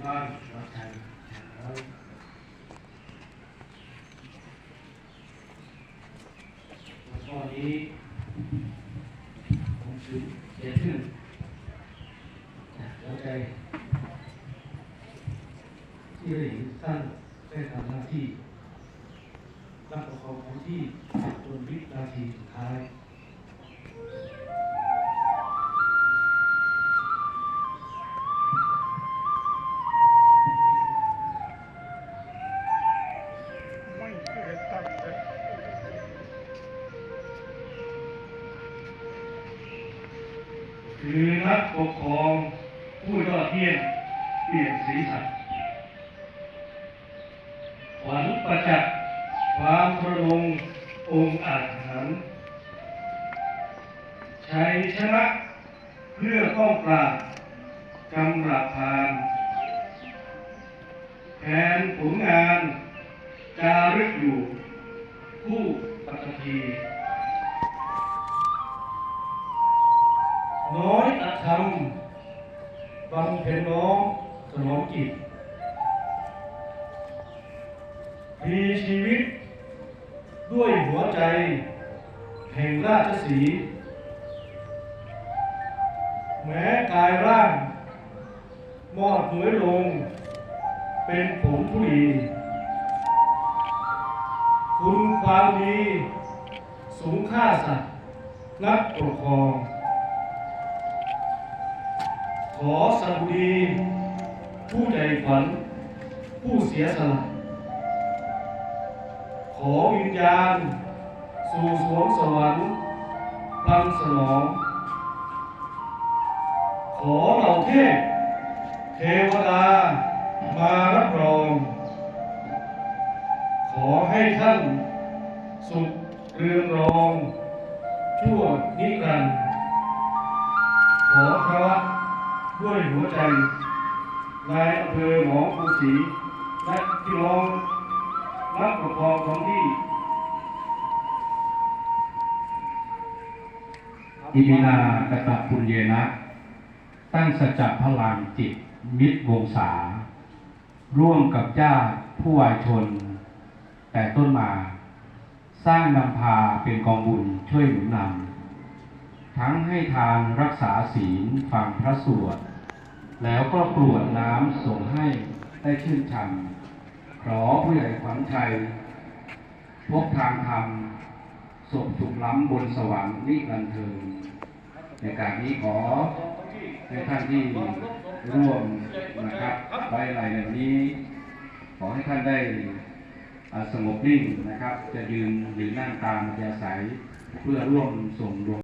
ข้อนี้ผมถือเสียชื่อนะแล้วใจที่ได้เห็นท่านได้ทำหน้าที่รับประคองพื้นที่จนวินาทีสุดท้าย คือนักปกครองผู้ยอดเยี่ยมเปลี่ยนสีสันขวัญประจักษ์ความประดงองค์อาจหันชัยชนะเพื่อป้องปราบกำราบพานแผนผลงานจารึกอยู่ น้อยอาธรรมบำเพ็ญน้องสนองกิจมีชีวิตด้วยหัวใจ แห่งราชสี แม้กายร่าง มอดเหมือยลง เป็นผงผู้ดีคุณความดี สูงค่าสัตว์นักปกครอง อสดุดีผู้ใหญ่ฝันผู้เสียสละ ขอวิญญาณ สู่สวงสวรรค์พลังสนอง ขอเหล่าเทพเทวดามารับรอง ขอให้ท่าน สุขเรืองรอง ชั่วนิรันดร์ ด้วยหัวใจนายอำเภอหนองปูศรีและพี่น้องนักปกครองท้องที่อิมินากตะปุญเยนะ ตั้งสัจจพลังจิต มิตรวงศา ร่วมกับญาติผู้วายชน แต่ต้นมา สร้างนำพาเป็นกองบุญช่วยหนุนนำทั้งให้ทานรักษาศีลฟังพระสวด แล้วก็กรวดน้ำส่งให้ได้ชื่นชันขอผู้ใหญ่ขวัญชัยพบทางธรรมศพสุขล้ำบนสวรรค์นิรันดร์เทินในการนี้ขอให้ท่านที่ร่วมนะครับไว้อะไรในวันนี้ ขอให้ท่านได้สงบนิ่งนะครับ จะยืนหรือนั่งตามอัธยาศัยเพื่อร่วมส่งดวง